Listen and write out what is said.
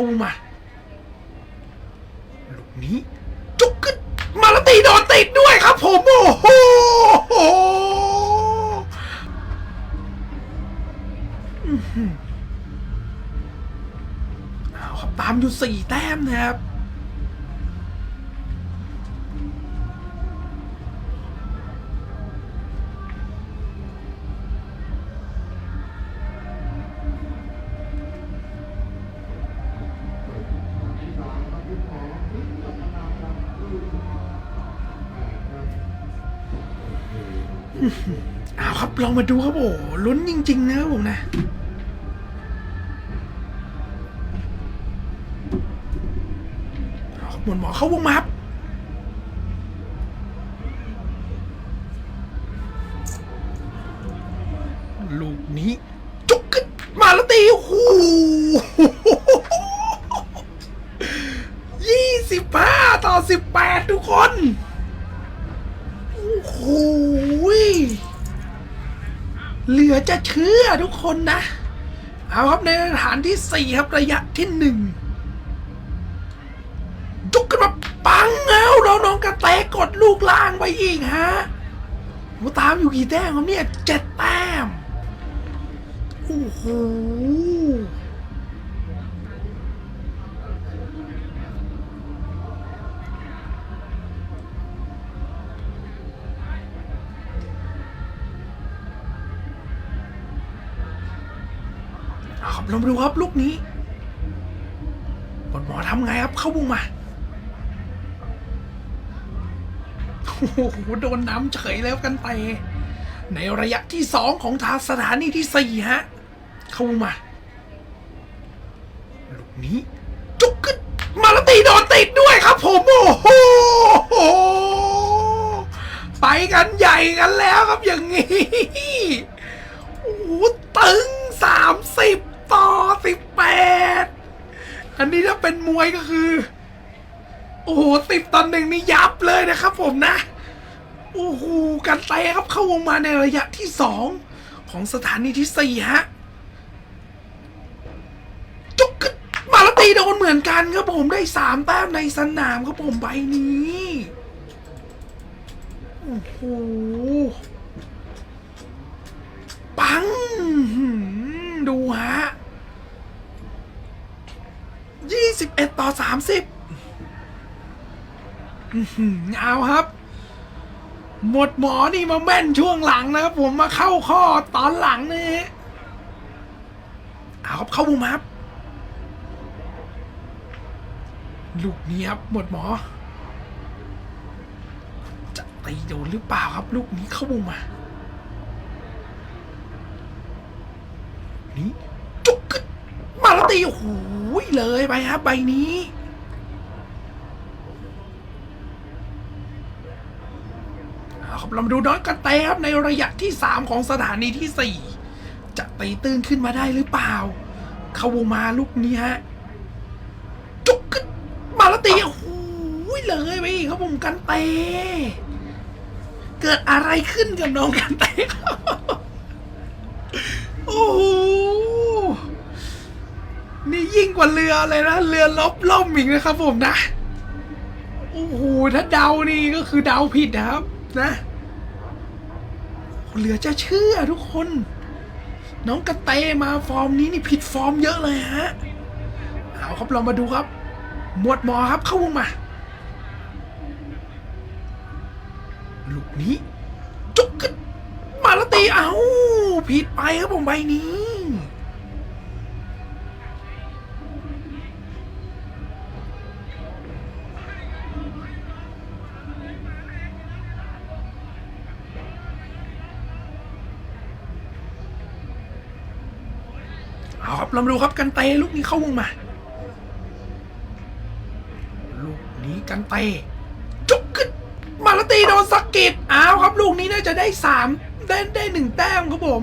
เข้ามาลูกนี้จุกขึ้นมาแล้วตีโดนติดด้วยครับผมโอ้โหอื้อหือเอาครับตามอยู่สี่แต้มนะครับ เอาครับลองมาดูครับโอ้ลุ้นจริง ๆ นะครับผมนะเอหมวดหมอเข้าวงมาครับลูกนี้จุกขึ้นมาแล้วตีโอ้โหยี่สิบห้าต่อสิบแปดทุกคน โอ้ยเหลือจะเชื่อทุกคนนะ เอาครับในฐานที่สี่ครับระยะที่หนึ่งจุกขึ้นมาปังแล้วเราน้องกระแตกดลูกล่างไปอีกฮะโอ้ตามอยู่กี่แต้มครับเนี่ยเจ็ดแต้มโอ้โห ครับลองมาดูครับลูกนี้บอลหมอทำไงครับ เข้าบุงมาโอ้โหโดนน้ำเฉยแล้วกันไป ในระยะที่สองของทางสถานีที่สี่ฮะ เข้ามาลูกนี้ จุกขึ้น มาลตีโดนติดด้วยครับผมโอ้โหไปกันใหญ่กันแล้วครับอย่างนี้ อันนี้ถ้าเป็นมวยก็คือ โอ้โหสิบต่อหนึ่งนี่ยับเลยนะครับผมนะ โอ้โหกันเตะครับเข้าวงมาในระยะที่สองของสถานีที่สี่ฮะจุกขึ้นมาแล้วตีโดนเหมือนกันครับผมได้สามแต้มในสนามครับผมใบนี้ โอ้โห 11 ต่อ 30เอาครับ หมดหมอนี่มาแม่นช่วงหลังนะครับ ผมมาเข้าข้อตอนหลังนี่เอาครับเข้าบุมครับลูกนี้ครับ หมดหมอ จะตีโดนหรือเปล่าครับ ลูกนี้เข้าบุมมา นี่ เลยไปครับใบนี้เอาครับเรามาดูน้องกันเตครับในระยะที่ 3 ของสถานีที่ 4 จะตีตื้นขึ้นมาได้หรือเปล่า เข้าวมาลูกนี้ฮะ จุกขึ้นมาแล้วตีโอ้โหเลยไปอีกครับผมกันเต เกิดอะไรขึ้นกับน้องกันเตครับ โอ้โห นี่ยิ่งก ว่าเรือเลยนะ เรือลบล่มอีกนะครับผมนะ โอ้โห ถ้าเดานี่ก็คือเดาผิดนะครับ นะเหลือจะเชื่อทุกคน น้องกระเตมาฟอร์มนี้นี่ผิดฟอร์มเยอะเลยฮะ เอาครับลองมาดูครับ หมวดหมอครับเข้าวงมา ลูกนี้จุกขึ้นมาแล้วตีเอาผิดไปครับผมใบนี้ เอาครับเรามาดูครับกันเตลูกนี้เข้าวงมา ลูกนี้กันเตจุกขึ้นมาลตีโดนสกกิดเอาครับ ลูกนี้น่าจะได้สามได้ได้หนึ่งแต้มครับผม